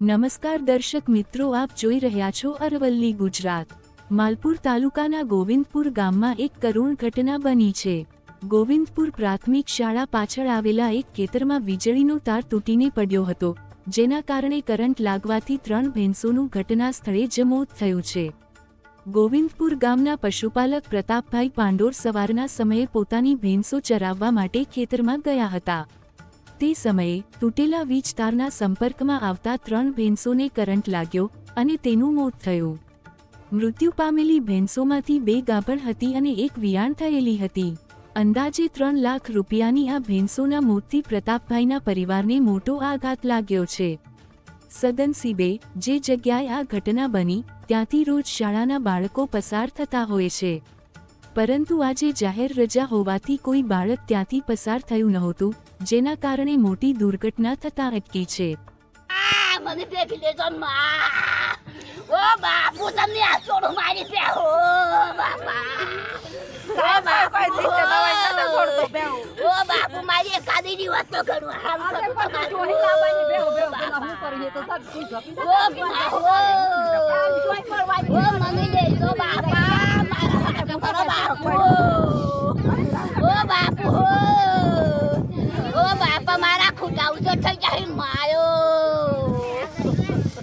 નમસ્કાર દર્શક મિત્રો, આપ જોઈ રહ્યા છો અરવલ્લી, ગુજરાત. માલપુર તાલુકાના ગોવિંદપુર ગામમાં એક કરુણ ઘટના બની છે. ગોવિંદપુર પ્રાથમિક શાળા પાછળ આવેલા એક ખેતરમાં વીજળીનો તાર તૂટીને પડ્યો હતો, જેના કારણે કરંટ લાગવાથી ત્રણ ભેંસોનું ઘટના સ્થળે જ મોત થયું છે. ગોવિંદપુર ગામના પશુપાલક પ્રતાપભાઈ પાંડોર સવારના સમયે પોતાની ભેંસો ચરાવવા માટે ખેતરમાં ગયા હતા. તે સમયે તૂટેલા વીજ તારના સંપર્કમાં આવતા ત્રણ ભેંસોને કરંટ લાગ્યો અને તેનું મોત થયું. મૃત્યુ પામેલી ભેંસોમાંથી બે ગાભણ હતી અને એક વિયાણ થયેલી હતી. અંદાજે ત્રણ લાખ રૂપિયાની આ ભેંસોના મોતથી પ્રતાપભાઈના પરિવારને મોટો આઘાત લાગ્યો છે. સદનસીબે જે જગ્યાએ આ ઘટના બની, ત્યાંથી રોજ શાળાના બાળકો પસાર થતા હોય છે. પરંતુ આજે જાહેર રજા હોવાથી કોઈ બાળક ત્યાંથી પસાર થયું નહોતું જેના કારણે મોટી દુર્ઘટના થતા અટકી છે. આ મને પેપી લેજો ને માં. ઓ બાપુ તમને આ છોડું મારી Sao 呦